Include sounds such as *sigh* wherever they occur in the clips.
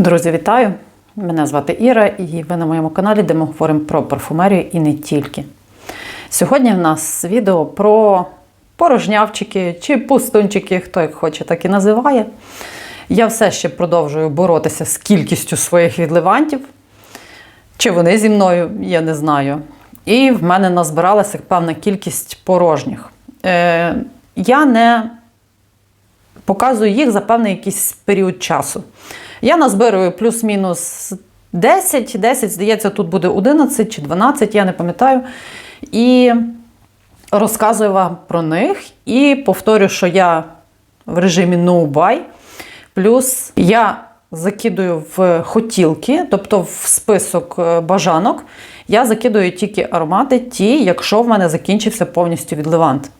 Друзі, вітаю! Мене звати Іра, і ви на моєму каналі, де ми говоримо про парфумерію і не тільки. Сьогодні в нас відео про порожнявчики чи пустунчики, хто як хоче, так і називає. Я все ще продовжую боротися з кількістю своїх відливантів. Чи вони зі мною, я не знаю. І в мене назбиралася певна кількість порожніх. Е, я не показую їх за певний якийсь період часу. Я назбирую плюс-мінус 10, 10, здається, тут буде 11 чи 12, я не пам'ятаю. І розказую вам про них. І повторю, що я в режимі no buy. Плюс я закидую в хотілки, тобто в список е, бажанок. Я закидую тільки аромати, ті, якщо в мене закінчився повністю відливант.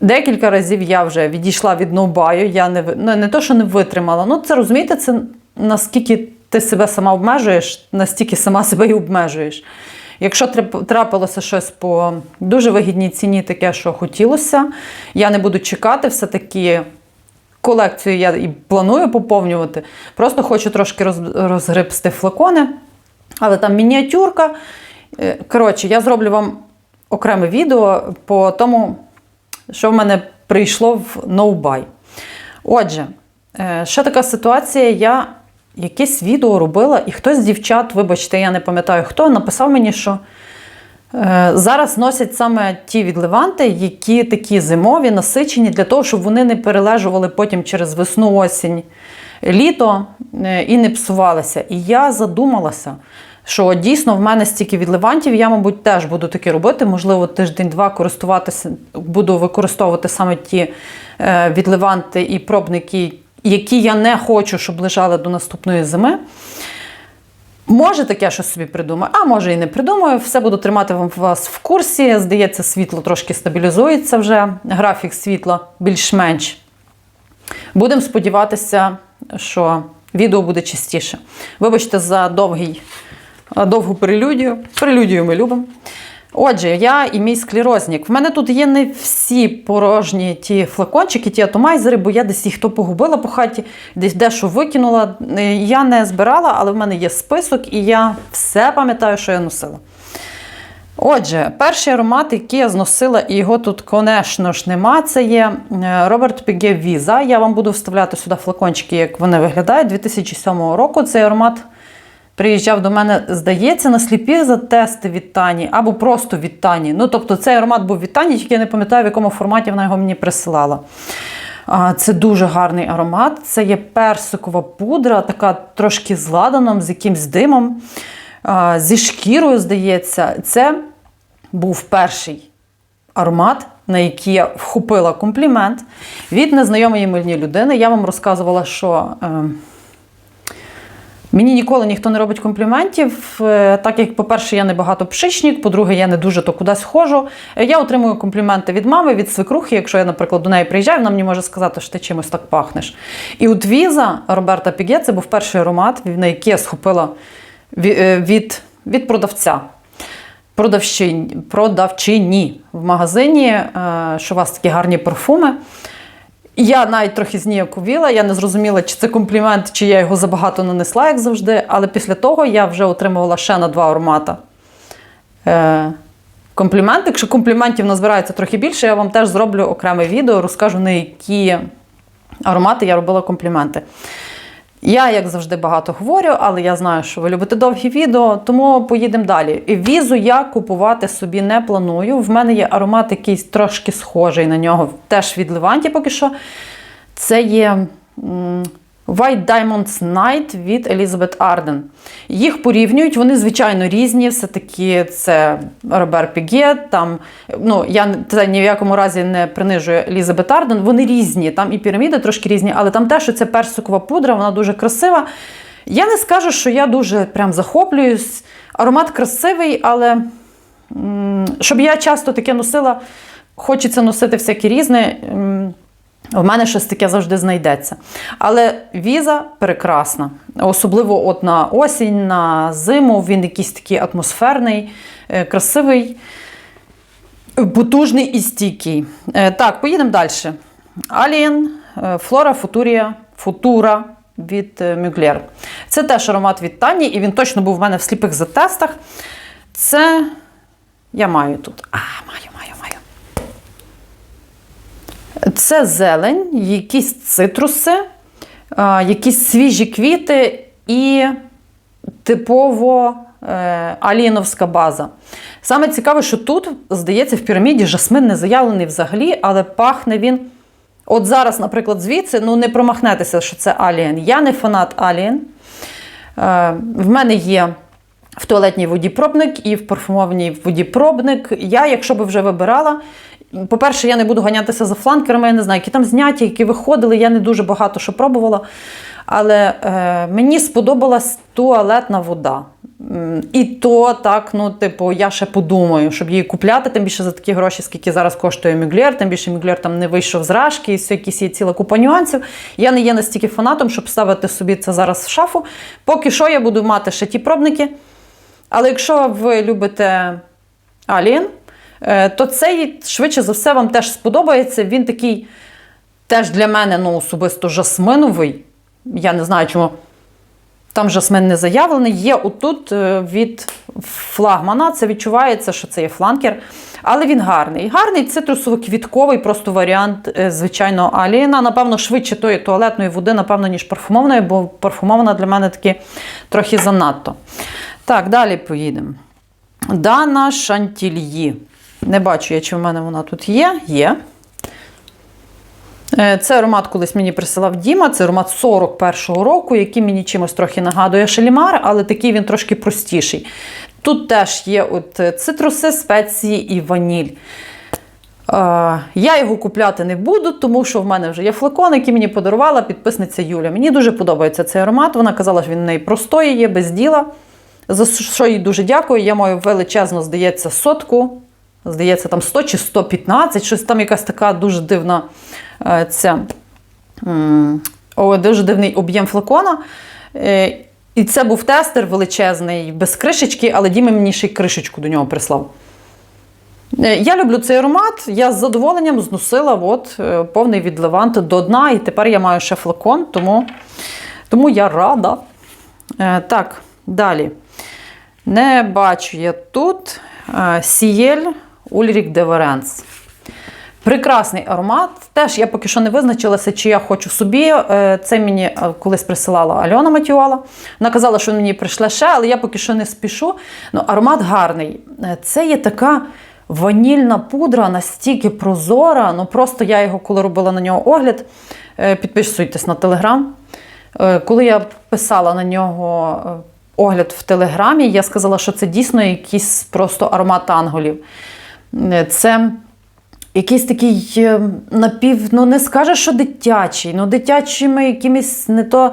Декілька разів я вже відійшла від ноубаю, я не ви- ну, не то, що не витримала. Ну, це розумієте, це наскільки ти себе сама обмежуєш, настільки сама *laughs* себе і обмежуєш. Якщо трапилося щось по дуже вигідній ціні, таке, що хотілося, я не буду чекати, все-таки колекцію я і планую поповнювати. Просто хочу трошки роз- розгребсти флакони, але там мініатюрка. Е, Коротше, я зроблю вам окреме відео по тому, що в мене прийшло в ноубай. Отже, е, ще така ситуація. Я якесь відео робила, і хтось з дівчат, вибачте, я не пам'ятаю хто, написав мені, що е, зараз носять саме ті відливанти, які такі зимові, насичені, для того, щоб вони не перележували потім через весну, осінь, літо е, і не псувалися. І я задумалася. Що дійсно в мене стільки відливантів, я, мабуть, теж буду таке робити. Можливо, тиждень-два користуватися, буду використовувати саме ті е, відливанти і пробники, які я не хочу, щоб лежали до наступної зими. Може, таке щось собі придумаю, а може і не придумаю. Все буду тримати вас в курсі. Здається, світло трошки стабілізується вже, графік світла більш-менш. Будемо сподіватися, що відео буде частіше. Вибачте за довгий, довгу прелюдію. Прелюдію ми любимо. Отже, я і мій склерозник. В мене тут є не всі порожні ті флакончики, ті атомайзери, бо я десь їх то погубила по хаті, десь дещо викинула. Е, Я не збирала, але в мене є список, і я все пам'ятаю, що я носила. Отже, перший аромат, який я зносила, і його тут, конечно ж, нема, це є е, Роберт Піге Віза. Я вам буду вставляти сюди флакончики, як вони виглядають. 2007 року цей аромат приїжджав до мене, здається, на сліпі за тести від Тані, або просто від Тані. Ну, тобто, цей аромат був від Тані, тільки я не пам'ятаю, в якому форматі вона його мені присилала. Це дуже гарний аромат. Це є персикова пудра, така трошки з ладаном, з якимсь димом, зі шкірою, здається. Це був перший аромат, на який я вхопила комплімент від незнайомої мені людини. Я вам розказувала, що. Е, Мені ніколи ніхто не робить компліментів, е, так як, по-перше, я не багато пшичник, по-друге, я не дуже то кудись ходжу. Е, Я отримую компліменти від мами, від свекрухи. Якщо я, наприклад, до неї приїжджаю, вона мені може сказати, що ти чимось так пахнеш. І от віза Роберта Піге це був перший аромат, на який я схопила е, від, від продавця. Продавчині, продавчині в магазині, що у вас такі гарні парфуми. Я навіть трохи зніяковіла, я не зрозуміла, чи це комплімент, чи я його забагато нанесла, як завжди. Але після того я вже отримувала ще на два аромата е, компліменти. Якщо компліментів назбирається трохи більше, я вам теж зроблю окреме відео, розкажу на які аромати я робила компліменти. Я, як завжди, багато говорю, але я знаю, що ви любите довгі відео, тому поїдемо далі. Візу я купувати собі не планую. В мене є аромат якийсь трошки схожий на нього, теж від Леванті поки що. Це є White Diamonds Night від Elizabeth Arden. Їх порівнюють, вони звичайно різні. Все-таки це Робер Піге. Там, ну, я це ні в якому разі не принижую Елізабет Арден. Вони різні. Там і піраміди трошки різні, але там теж це персикова пудра, вона дуже красива. Я не скажу, що я дуже прям захоплююсь. Аромат красивий, але щоб я часто таке носила, хочеться носити всяке різне. В мене щось таке завжди знайдеться. Але віза прекрасна. Особливо от на осінь, на зиму. Він якийсь такий атмосферний, е, красивий, потужний і стійкий. Е, Так, поїдемо далі. Alien, е, Flora Futuria, Futura від е, Це теж аромат від Тані, і він точно був в мене в сліпих затестах. Це я маю тут. А, маю. Це зелень, якісь цитруси, якісь свіжі квіти і типово е, аліновська база. Саме цікаве, що тут, здається, в піраміді жасмин не заявлений взагалі, але пахне він. От зараз, наприклад, звідси, ну не промахнетеся, що це Alien. Я не фанат Alien. Е, в мене є в туалетній воді пробник і в парфумованій воді пробник. Я, якщо би вже вибирала, по-перше, я не буду ганятися за фланкерами, я не знаю, які там зняті, які виходили. Я не дуже багато що пробувала. Але е, мені сподобалась туалетна вода. І то так, ну, типу, я ще подумаю, щоб її купляти, тим більше за такі гроші, скільки зараз коштує Мюглєр, тим більше Мюглєр там не вийшов з рашки, і все, якісь є ціла купа нюансів. Я не є настільки фанатом, щоб ставити собі це зараз в шафу. Поки що я буду мати ще ті пробники. Але якщо ви любите е, то цей швидше за все вам теж сподобається. Він такий теж для мене ну, особисто жасминовий. Я не знаю, чому там жасмин не заявлений. Є отут е, від флагмана. Це відчувається, що це є фланкер. Але він гарний. Гарний цитрусово-квітковий просто варіант е, звичайного аліна. Напевно, швидше тої туалетної води, напевно, ніж парфумованої, бо парфумована для мене таки трохи занадто. Так, далі поїдемо. Дана Шантільї. Не бачу я, чи в мене вона тут є. Є. Е, Це аромат колись мені присилав Діма, це аромат 41-го року, який мені чимось трохи нагадує Шелімар, але такий він трошки простіший. Тут теж є от е, цитруси, спеції і ваніль. Е, Я його купляти не буду, тому що в мене вже є флакон, який мені подарувала підписниця Юля. Мені дуже подобається цей аромат. Вона казала, що він неї простої є, без діла. За що їй дуже дякую. Я маю величезно, здається, сотку. Здається, там 100 чи 115, щось там якась така дуже дивна е, ця, дуже дивний об'єм флакона. Е, І це був тестер величезний, без кришечки, але Діма мені ще й кришечку до нього прислав. Е, Я люблю цей аромат. Я з задоволенням зносила от, повний від Левант до дна, і тепер я маю ще флакон, тому, тому я рада. Так, далі. Не бачу я тут Сієль Ульрік де Веренс. Прекрасний аромат. Теж я поки що не визначилася, чи я хочу собі. Е, Це мені е, колись присилала Альона Матюала. Вона казала, що мені прийшле ще, але я поки що не спішу. Ну, аромат гарний. Е, Це є така ванільна пудра, настільки прозора. Ну просто я його, коли робила на нього огляд, підписуйтесь на телеграм. Коли я писала на нього огляд в телеграмі, я сказала, що це дійсно якийсь просто аромат анголів. Е, Це якийсь такий е, напів, ну не скажеш, що дитячий, ну дитячими якимись не то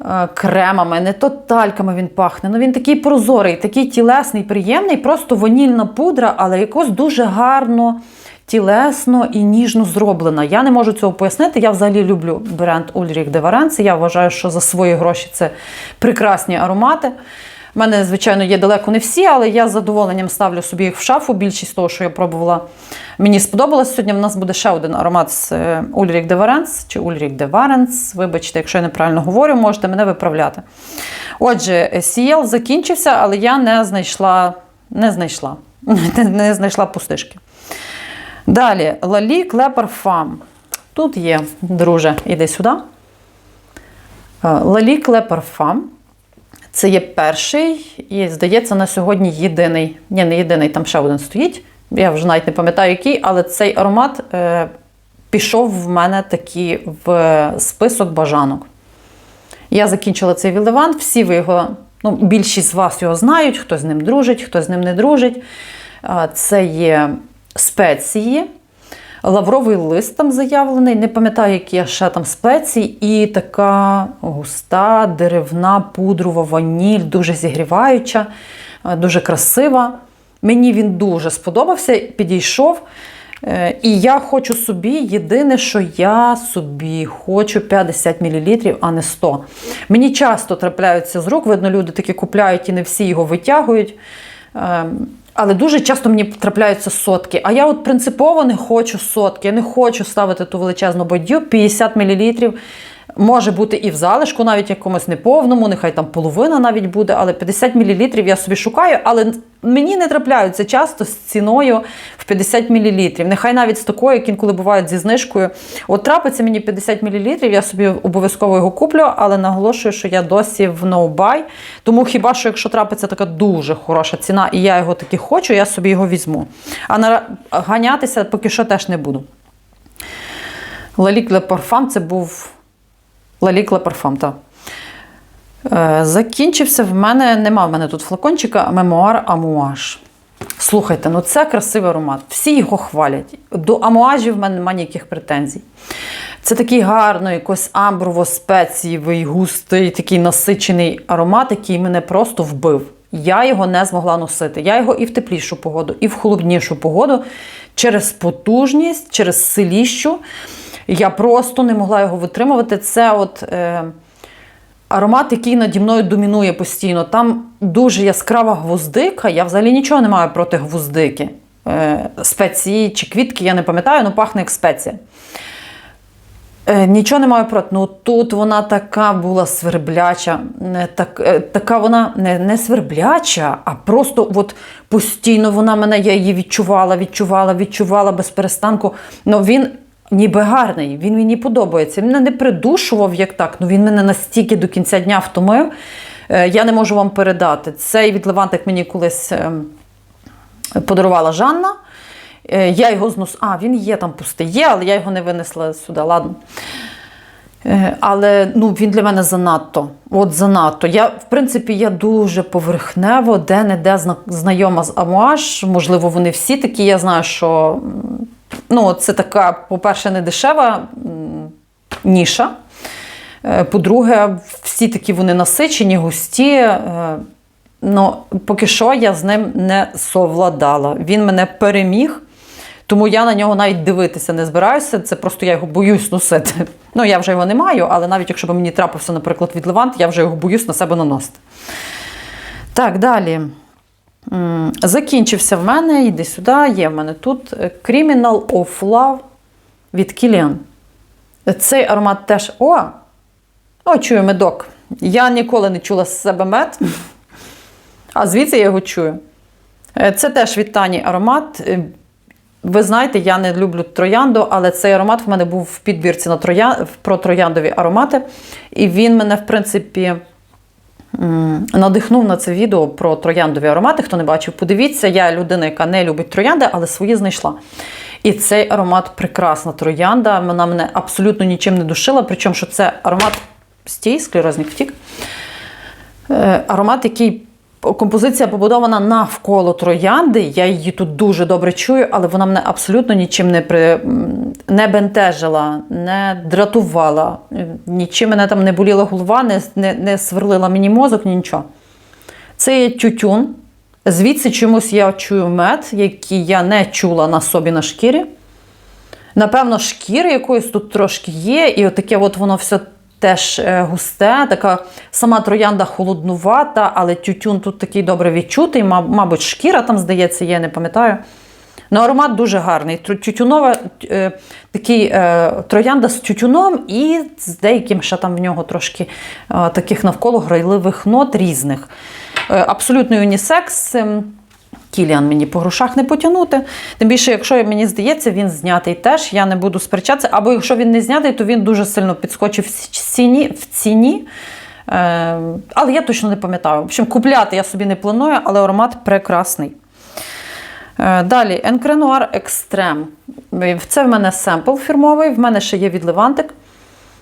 е, кремами, не то тальками він пахне. Ну він такий прозорий, такий тілесний, приємний, просто ванільна пудра, але якось дуже гарно. Тілесно і ніжно зроблена. Я не можу цього пояснити. Я взагалі люблю бренд de Varence. Я вважаю, що за свої гроші це прекрасні аромати. У мене, звичайно, є далеко не всі, але я з задоволенням ставлю собі їх в шафу. Більшість того, що я пробувала, мені сподобалось. Сьогодні в нас буде ще один аромат з е, Ulrich de чи de Varence. Вибачте, якщо я неправильно говорю, можете мене виправляти. Отже, CL закінчився, але я не знайшла, не знайшла, *laughs* не знайшла пустишки. Далі, Лалі Клепер Фам. Тут є, друже, іди сюди. Лалі Клепер Фам. Це є перший і, здається, на сьогодні єдиний. Ні, не єдиний, там ще один стоїть. Я вже навіть не пам'ятаю, який, але цей аромат е, пішов в мене таки в список бажанок. Я закінчила цей вілевант, всі ви його, ну, більшість з вас його знають, хто з ним дружить, хто з ним не дружить. Це є спеції. Лавровий лист там заявлений, не пам'ятаю, які ще там спеції, і така густа, деревна, пудрова ваніль, дуже зігріваюча, е, дуже красива. Мені він дуже сподобався, підійшов. Е, І я хочу собі, єдине, що я собі хочу 50 мл, а не 100. Мені часто трапляються з рук, видно, люди такі купляють і не всі його витягують. Але дуже часто мені трапляються сотки. А я от принципово не хочу сотки. Я не хочу ставити ту величезну бодю 50 мл. Може бути і в залишку, навіть якомусь неповному, нехай там половина навіть буде, але 50 мл я собі шукаю, але мені не трапляються часто з ціною в 50 мл. Нехай навіть з такою, як інколи бувають зі знижкою. От трапиться мені 50 мл, я собі обов'язково його куплю, але наголошую, що я досі в no-buy. Тому хіба що, якщо трапиться така дуже хороша ціна, і я його таки хочу, я собі його візьму. А на... ганятися поки що теж не буду. Лалік Ле Парфам це був. Лалік так. Е, закінчився в мене, нема в мене тут флакончика, мемуар Амуаж. Слухайте, ну це красивий аромат. Всі його хвалять. До амуажів в мене немає ніяких претензій. Це такий гарний, якось амброво-спецієвий, густий, такий насичений аромат, який мене просто вбив. Я його не змогла носити. Я його і в теплішу погоду, і в холоднішу погоду через потужність, через силіщу. Я просто не могла його витримувати. Це от. Е, Аромат, який наді мною домінує постійно. Там дуже яскрава гвоздика. Я взагалі нічого не маю проти гвоздики. Е, спеції чи квітки, я не пам'ятаю, але пахне як спеція. Е, нічого не маю проти. Ну тут вона така була свербляча. Не так, е, така вона не, не свербляча, а просто от постійно вона мене, я її відчувала, відчувала, відчувала без перестанку. Ну, він ніби гарний, він мені подобається. Він мене не придушував як так, ну він мене настільки до кінця дня втомив. Е, Я не можу вам передати. Цей від Левантик мені колись ем, подарувала Жанна. Е, Я його знос... А, він є там пустий, є, але я його не винесла сюди. Ладно. Е, Але ну, він для мене занадто. От занадто. Я, в принципі, я дуже поверхнево, де-не-де знайома з Амуаш. Можливо, вони всі такі. Я знаю, що ну, це така, по-перше, не дешева ніша. Е, По-друге, всі такі вони насичені, густі. Е, Ну, поки що я з ним не совладала. Він мене переміг, тому я на нього навіть дивитися не збираюся. Це просто я його боюсь носити. *laughs* Ну, я вже його не маю, але навіть якщо б мені трапився, наприклад, від Левант, я вже його боюсь на себе наносити. Так, далі. Закінчився в мене, йди сюди, є в мене тут е, Criminal of Love від Kilian. Цей аромат теж. О! О, чую медок. Я ніколи не чула з себе мед, а звідси я його чую. Е, Це теж від Тані аромат. Е, Ви знаєте, я не люблю троянду, але цей аромат в мене був в підбірці на троя... про трояндові аромати. І він мене, в принципі, надихнув на це відео про трояндові аромати. Хто не бачив, подивіться, я людина, яка не любить троянди, але свої знайшла. І цей аромат прекрасна троянда. Вона мене абсолютно нічим не душила. Причому, що це аромат стій, склерозник втік. Е, Аромат, який композиція побудована навколо троянди. Я її тут дуже добре чую, але вона мене абсолютно нічим не при... не бентежила, не дратувала, нічим мене там не боліла голова, не, не, не сверлила мені мозок, нічого. Це є тютюн. Звідси чомусь я чую мед, який я не чула на собі на шкірі. Напевно, шкіри якоїсь тут трошки є, і отаке от воно все теж е, густе, така сама троянда холоднувата, але тютюн тут такий добре відчутий. Мабуть, шкіра там, здається, є, не пам'ятаю. Ну, аромат дуже гарний. Тютюнова, е, такий е, троянда з тютюном і з деяким ще там в нього трошки таких навколо грайливих нот різних. Абсолютний унісекс. Кіліан мені по грошах не потягнути. Тим більше, якщо мені здається, він знятий теж, я не буду сперечатися. Або якщо він не знятий, то він дуже сильно підскочив в ціні. В ціні. Е, але я точно не пам'ятаю. В общем, купляти я собі не планую, але аромат прекрасний. Е, Далі Енкренуар Екстрем. Це в мене семпл фірмовий, в мене ще є від Левантик.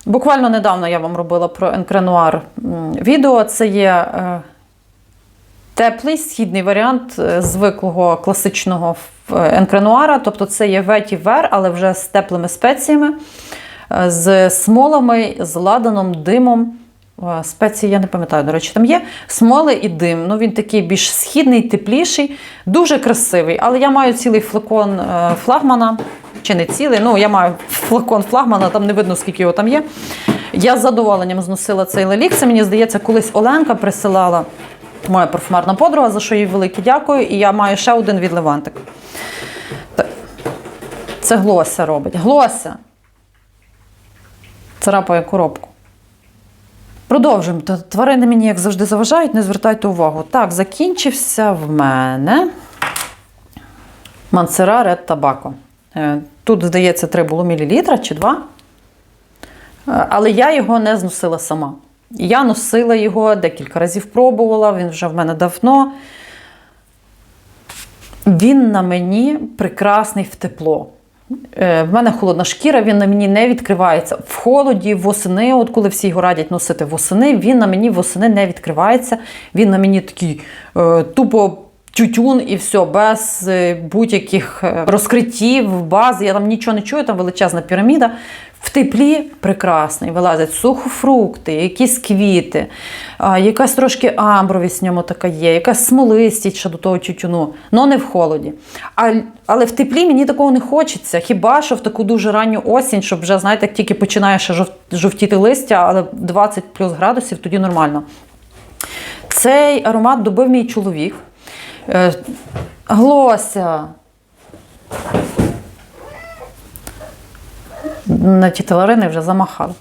Буквально недавно я вам робила про Енкренуар відео. Це є е, теплий східний варіант е, звиклого класичного енкренуара. Тобто це є веті вер, але вже з теплими спеціями, е, з смолами, з ладаном, димом. Е, Спеції, я не пам'ятаю, до речі, там є смоли і дим. Ну, він такий більш східний, тепліший, дуже красивий. Але я маю цілий флакон е, флагмана, чи не цілий, ну я маю флакон флагмана, там не видно, скільки його там є. Я з задоволенням зносила цей лелік. Це мені здається, колись Оленка присилала моя парфумерна подруга, за що їй велике дякую. І я маю ще один від Левантик. Це Глося робить. Глося! Царапає коробку. Продовжуємо. Тварини мені, як завжди, заважають, не звертайте увагу. Так, закінчився в мене Мансера Ред Табако. Е, Тут, здається, 3 було мілілітра чи 2. Але я його не зносила сама. Я носила його, декілька разів пробувала, він вже в мене давно. Він на мені прекрасний в тепло. Е, В мене холодна шкіра, він на мені не відкривається. В холоді, восени, от коли всі його радять носити восени, він на мені восени не відкривається. Він на мені такий е, тупо тютюн і все, без е, будь-яких е, розкриттів, бази. Я там нічого не чую, там величезна піраміда. В теплі прекрасний, вилазять сухофрукти, якісь квіти, якась трошки амбровість в ньому така є, якась смолистість ще до того тютюну, але не в холоді. А, але в теплі мені такого не хочеться. Хіба що в таку дуже ранню осінь, щоб вже, знаєте, як тільки починає ще жовтіти листя, але 20 плюс градусів, тоді нормально. Цей аромат добив мій чоловік. Е, Глося. На ті телерини вже замахали.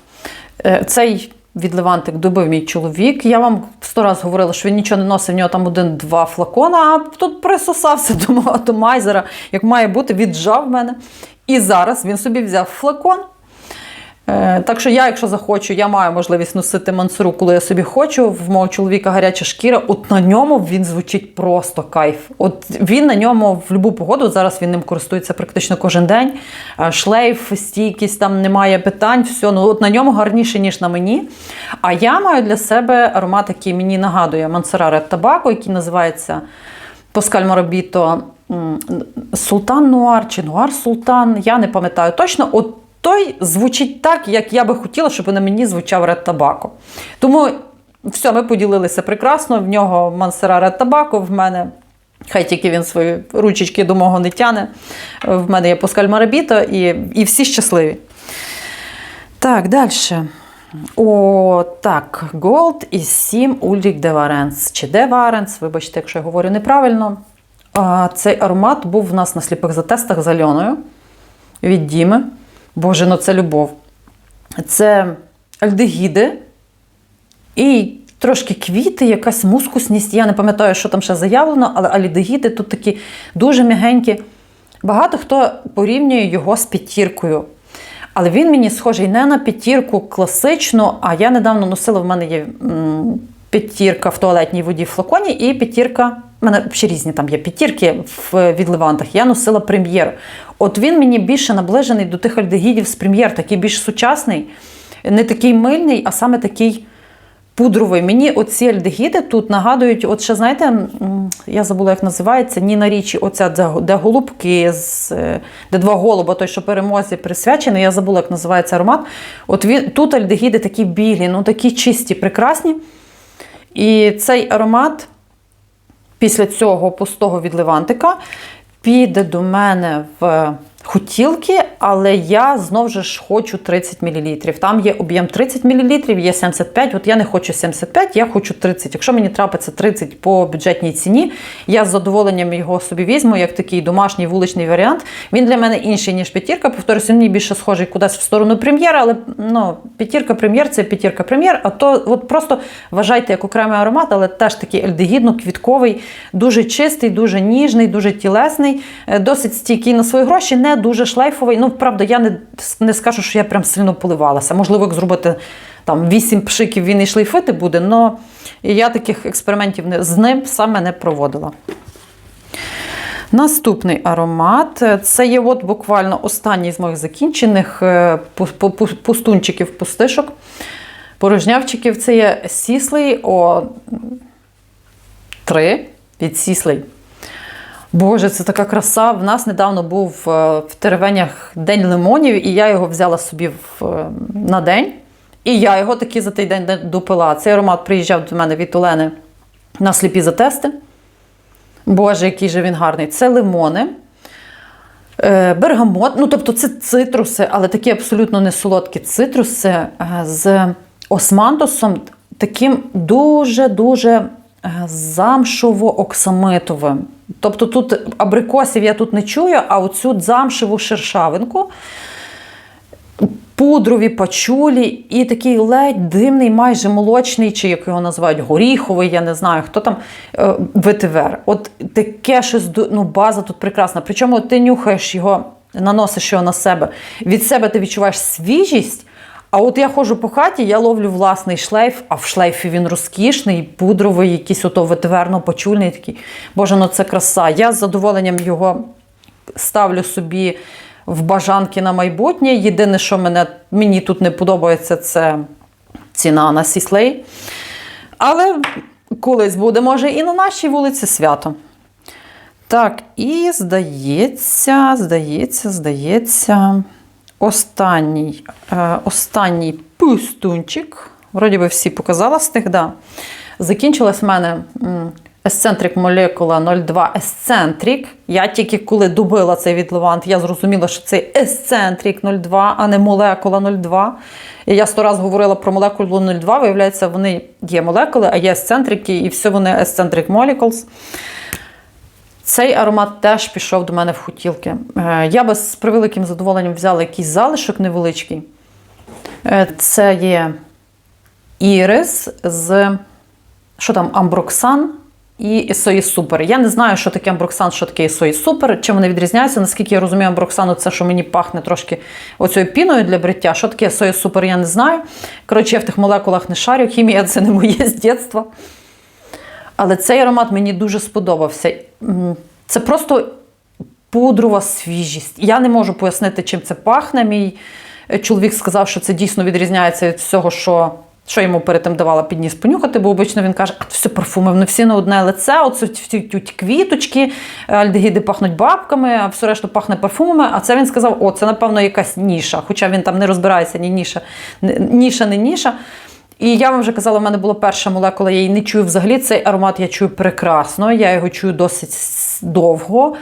Е, Цей відливантик добив мій чоловік. Я вам сто раз говорила, що він нічого не носив, в нього там один-два флакона, а тут присосався *laughs* до мого атомайзера, як має бути, віджав мене. І зараз він собі взяв флакон. Е, Так що я, якщо захочу, я маю можливість носити мансуру, коли я собі хочу. В мого чоловіка гаряча шкіра. От на ньому він звучить просто кайф. От він на ньому в будь-яку погоду. Зараз він ним користується практично кожен день. Е, Шлейф, стійкість, там немає питань. Все, ну от на ньому гарніше, ніж на мені. А я маю для себе аромат, який мені нагадує Мансера Ред Табако, який називається Паскаль Моробіто Султан Нуар чи Нуар Султан. Я не пам'ятаю точно. От той звучить так, як я би хотіла, щоб на мені звучав Ред Табако. Тому все, ми поділилися прекрасно. В нього Мансера Ред Табако, в мене. Хай тільки він свої ручечки до мого не тяне. В мене є Паскаль Марабіто і, і всі щасливі. Так, далі. О, так, Gold і 7 Ульрік де Варенс. Чи де Варенс, вибачте, якщо я говорю неправильно. А, Цей аромат був в нас на сліпих затестах з Альоною від Діми. Боже, ну це любов. Це альдегіди і трошки квіти, якась мускусність. Я не пам'ятаю, що там ще заявлено, але альдегіди тут такі дуже м'ягенькі. Багато хто порівнює його з п'ятіркою. Але він мені схожий не на п'ятірку класичну, а я недавно носила, в мене є п'ятірка в туалетній воді в флаконі і п'ятірка. У мене ще різні там є п'ятірки в відливантах. Я носила прем'єр. От він мені більше наближений до тих альдегідів з прем'єр, такий більш сучасний, не такий мильний, а саме такий пудровий. Мені оці альдегіди тут нагадують, от ще знаєте, я забула, як називається, Ніна Річі, оця де, де голубки, з, е, де два голуба, той, що перемозі присвячений, я забула, як називається аромат. От він, тут альдегіди такі білі, ну такі чисті, прекрасні. І цей аромат після цього пустого відливантика піде до мене в хотілки, але я знову ж хочу 30 мл. Там є об'єм 30 мл, є 75 От я не хочу 75, я хочу 30. Якщо мені трапиться 30 по бюджетній ціні, я з задоволенням його собі візьму, як такий домашній вуличний варіант. Він для мене інший, ніж п'ятірка. Повторюся, він мені більше схожий кудись в сторону прем'єра, але ну, п'ятірка прем'єр це п'ятірка прем'єр. А то от просто вважайте як окремий аромат, але теж такий альдегідно-квітковий, дуже чистий, дуже ніжний, дуже тілесний, е, досить стійкий на свої гроші, не дуже шлейфовий. Ну, правда, я не, не скажу, що я прям сильно поливалася. Можливо, як зробити там вісім пшиків, він і шлейфити буде, але я таких експериментів не, з ним саме не проводила. Наступний аромат це є от буквально останній з моїх закінчених е, пу- пу- пу- пустунчиків, пустишок, порожнявчиків. Це є Сіслей О 3 від Сіслей. Боже, це така краса. В нас недавно був е, в Теревенях День лимонів, і я його взяла собі в, е, на день. І я його таки за той день допила. Цей аромат приїжджав до мене від Олени на сліпі затести. Боже, який же він гарний. Це лимони, е, бергамот, ну тобто це цитруси, але такі абсолютно не солодкі цитруси з османтусом, таким дуже-дуже замшово-оксамитовим. Тобто тут абрикосів я тут не чую, а оцю замшеву шершавинку пудрові пачулі і такий ледь димний, майже молочний, чи як його називають, горіховий, я не знаю, хто там е, ветивер. От таке щось ну, база тут прекрасна. Причому ти нюхаєш його, наносиш його на себе. Від себе ти відчуваєш свіжість. А от я ходжу по хаті, я ловлю власний шлейф, а в шлейфі він розкішний, пудровий, якийсь ото ветверно почульний такий. Боже, ну це краса. Я з задоволенням його ставлю собі в бажанки на майбутнє. Єдине, що мене, мені тут не подобається, це ціна на сіслей. Але колись буде, може, і на нашій вулиці свято. Так, і здається, здається, здається, останній, е, останній пустунчик. Вроді би всі показала з тих, да. Закінчилась в мене Есцентрик молекула 02 Есцентрик. Я тільки коли добила цей відливант, я зрозуміла, що це Есцентрик 02, а не молекула 02. І я сто раз говорила про молекулу 02, виявляється, вони є молекули, а є есцентрики, і все вони Eccentric Molecules. Цей аромат теж пішов до мене в хотілки. Е, Я би з превеликим задоволенням взяла якийсь залишок невеличкий. Е, Це є ірис з що там, амброксан і Ісої Супер. Я не знаю, що таке амброксан, що таке Ісої Супер, чим вони відрізняються. Наскільки я розумію, амброксану це, що мені пахне трошки оцею піною для бриття. Що таке Ісої Супер, я не знаю. Коротше, я в тих молекулах не шарю. Хімія це не моє з дитинства. Але цей аромат мені дуже сподобався. Це просто пудрова свіжість. Я не можу пояснити, чим це пахне. Мій е, чоловік сказав, що це дійсно відрізняється від всього, що, що йому перед тим давала підніс понюхати, бо обично він каже, а все парфуми, вони всі на одне лице, оце ті квіточки, альдегіди пахнуть бабками, а все решту пахне парфумами. А це він сказав, о, це напевно якась ніша. Хоча він там не розбирається ні ніша, ні- ніша, не ніша. І я вам вже казала, в мене була перша молекула, я її не чую взагалі. Цей аромат я чую прекрасно. Я його чую досить довго.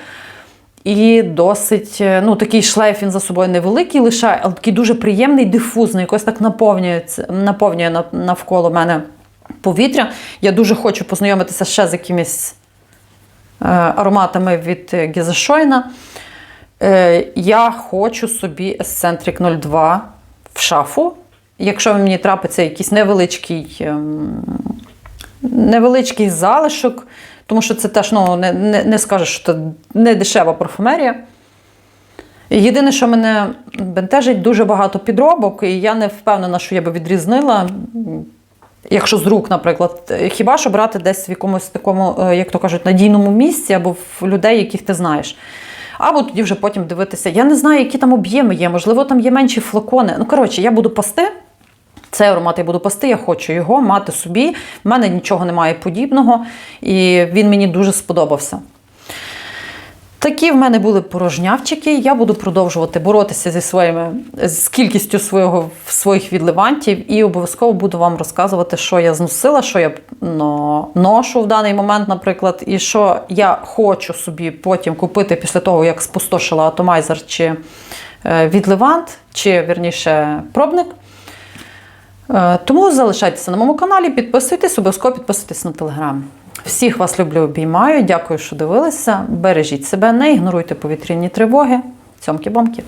І досить, е, ну, такий шлейф він за собою невеликий лишає, але такий дуже приємний, дифузний, якось так наповнюється, наповнює навколо мене повітря. Я дуже хочу познайомитися ще з якимись е, ароматами від е, Гізешойна. Е, я хочу собі Eccentric 02 в шафу. Якщо мені трапиться якийсь невеличкий, ем, невеличкий залишок, тому що це теж ну, не, не, не скажеш, що це не дешева парфумерія. Єдине, що мене бентежить, дуже багато підробок, і я не впевнена, що я би відрізнила. Якщо з рук, наприклад, хіба що брати десь в якомусь такому, е, як то кажуть, надійному місці або в людей, яких ти знаєш. Або тоді вже потім дивитися. Я не знаю, які там об'єми є, можливо, там є менші флакони. Ну, коротше, я буду пасти. Цей аромат я буду пасти, я хочу його мати собі. В мене нічого немає подібного, і він мені дуже сподобався. Такі в мене були порожнявчики. Я буду продовжувати боротися зі своїми з кількістю свого, своїх відливантів і обов'язково буду вам розказувати, що я зносила, що я но, ношу в даний момент, наприклад, і що я хочу собі потім купити після того, як спустошила атомайзер чи е, відливант, чи вірніше пробник. Е, Тому залишайтеся на моєму каналі, підписуйтесь, обов'язково підписуйтесь на телеграм. Всіх вас люблю, обіймаю. Дякую, що дивилися. Бережіть себе, не ігноруйте повітряні тривоги. Цьомки-бомки.